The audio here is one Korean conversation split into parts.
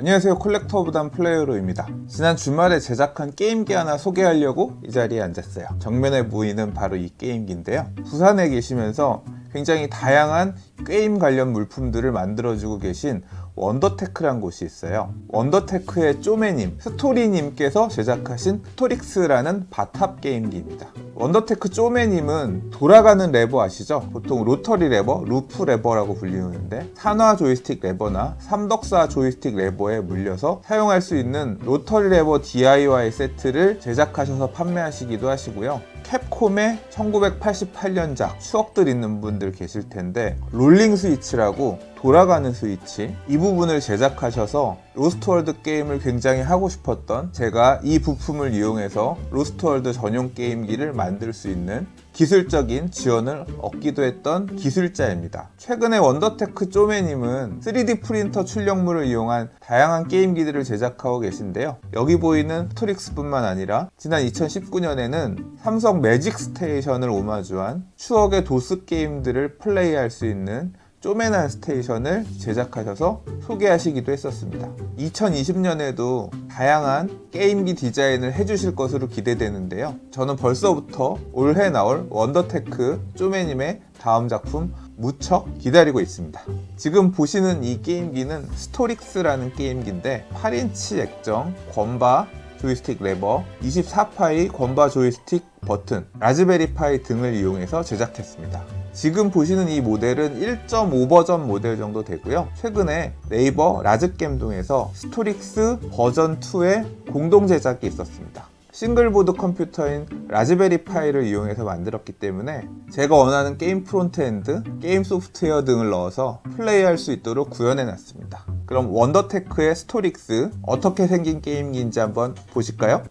안녕하세요. 콜렉터 단 플레이어로입니다. 지난 주말에 제작한 게임기 하나 소개하려고 이 자리에 앉았어요. 정면에 보이는 바로 이 게임기인데요. 부산에 계시면서 굉장히 다양한 게임 관련 물품들을 만들어주고 계신 원더테크란 곳이 있어요. 원더테크의 쪼매님, 스토리님께서 제작하신 스토릭스라는 바탑 게임기입니다. 원더테크 쪼매님은 돌아가는 레버 아시죠? 보통 로터리 레버, 루프 레버라고 불리는데 산화 조이스틱 레버나 삼덕사 조이스틱 레버에 물려서 사용할 수 있는 로터리 레버 DIY 세트를 제작하셔서 판매하시기도 하시고요. 캡콤의 1988년작 추억들 있는 분들 계실 텐데 롤링 스위치라고 돌아가는 스위치 이 부분을 제작하셔서 로스트월드 게임을 굉장히 하고 싶었던 제가 이 부품을 이용해서 로스트월드 전용 게임기를 만들 수 있는 기술적인 지원을 얻기도 했던 기술자입니다. 최근에 원더테크 쪼매님은 3D 프린터 출력물을 이용한 다양한 게임기들을 제작하고 계신데요. 여기 보이는 스토릭스뿐만 아니라 지난 2019년에는 삼성 매직 스테이션을 오마주한 추억의 도스 게임들을 플레이할 수 있는 쪼매난 스테이션을 제작하셔서 소개하시기도 했었습니다. 2020년에도 다양한 게임기 디자인을 해주실 것으로 기대되는데요. 저는 벌써부터 올해 나올 원더테크 쪼매님의 다음 작품 무척 기다리고 있습니다. 지금 보시는 이 게임기는 스토릭스라는 게임기인데 8인치 액정, 권바, 조이스틱 레버, 24파이 권바 조이스틱 버튼, 라즈베리 파이 등을 이용해서 제작했습니다. 지금 보시는 이 모델은 1.5 버전 모델 정도 되고요. 최근에 네이버 라즈겜동에서 스토릭스 버전 2의 공동 제작이 있었습니다. 싱글보드 컴퓨터인 라즈베리 파이를 이용해서 만들었기 때문에 제가 원하는 게임 프론트엔드, 게임 소프트웨어 등을 넣어서 플레이할 수 있도록 구현해 놨습니다. 그럼 원더테크의 스토릭스 어떻게 생긴 게임기인지 한번 보실까요?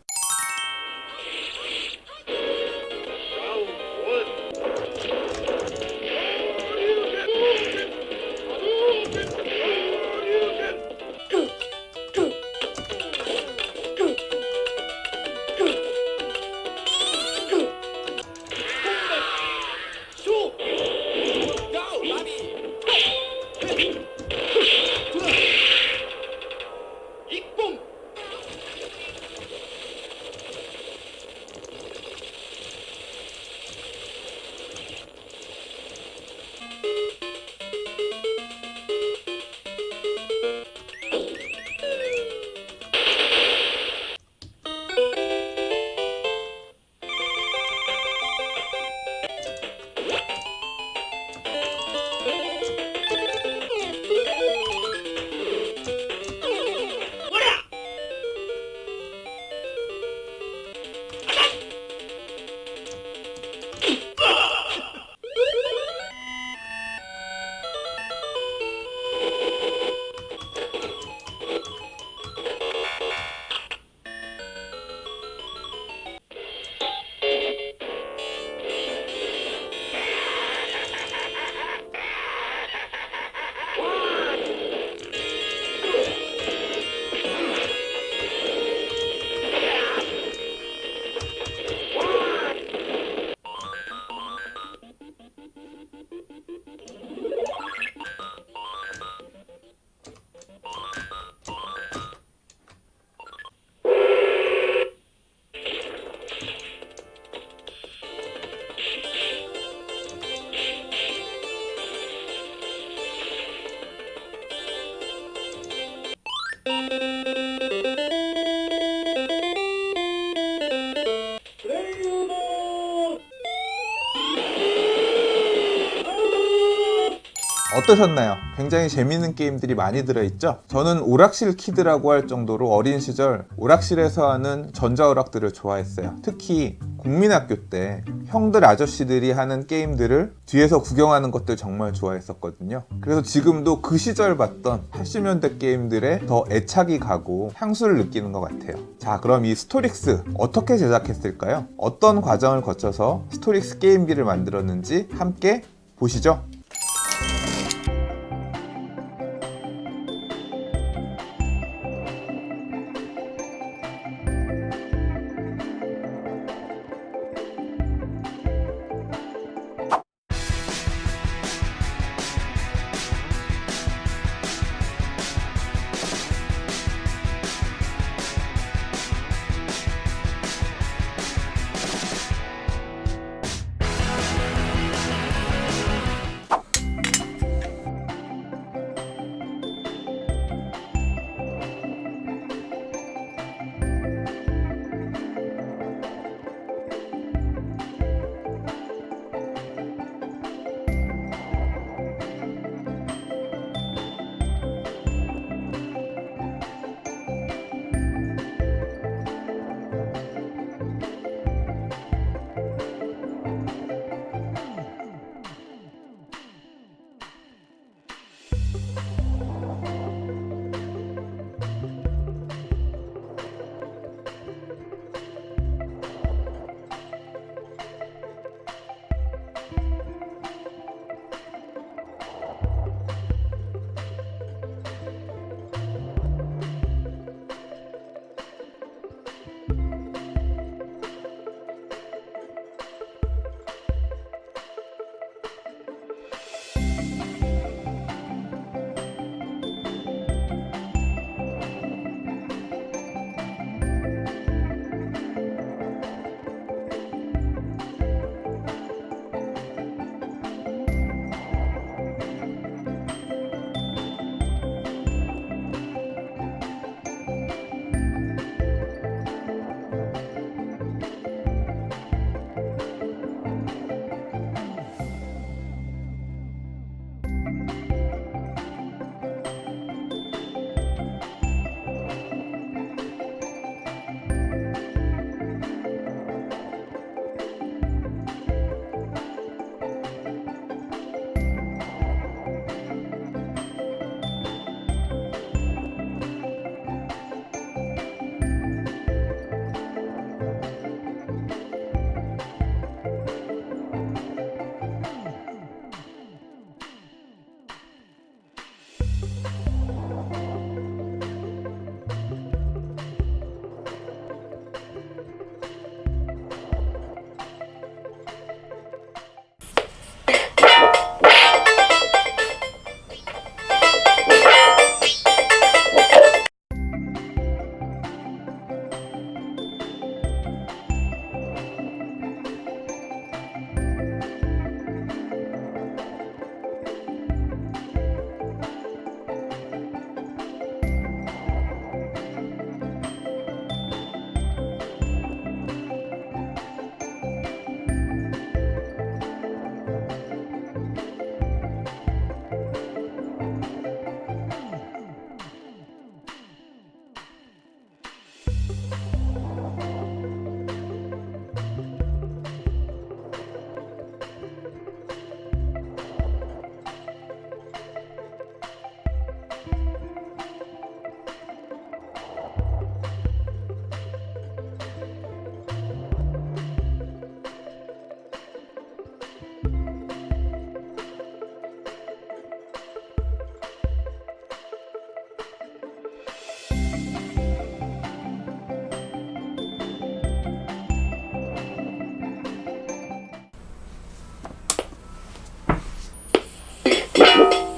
어떠셨나요? 굉장히 재밌는 게임들이 많이 들어있죠? 저는 오락실 키드라고 할 정도로 어린 시절 오락실에서 하는 전자오락들을 좋아했어요. 특히 국민학교 때 형들 아저씨들이 하는 게임들을 뒤에서 구경하는 것들 정말 좋아했었거든요. 그래서 지금도 그 시절 봤던 80년대 게임들에 더 애착이 가고 향수를 느끼는 것 같아요. 자, 그럼 이 스토릭스 어떻게 제작했을까요? 어떤 과정을 거쳐서 스토릭스 게임기를 만들었는지 함께 보시죠.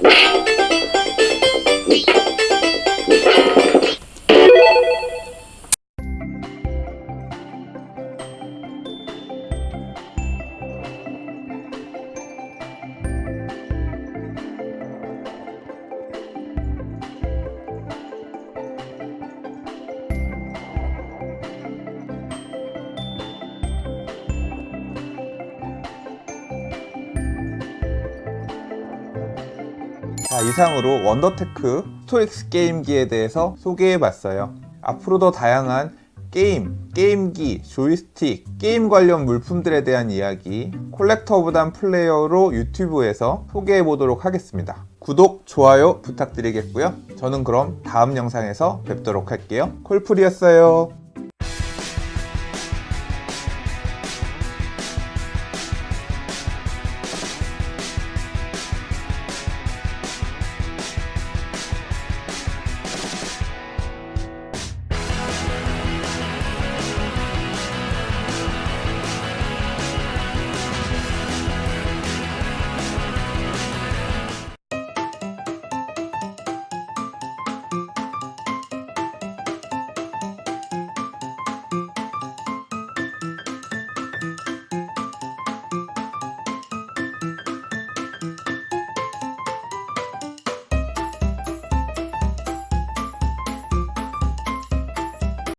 Yeah. 자, 이상으로 원더테크 스토익스 게임기에 대해서 소개해봤어요. 앞으로 더 다양한 게임, 게임기, 조이스틱, 게임 관련 물품들에 대한 이야기 콜렉터 오브 단 플레이어로 유튜브에서 소개해 보도록 하겠습니다. 구독, 좋아요 부탁드리겠고요. 저는 그럼 다음 영상에서 뵙도록 할게요. 콜풀이었어요.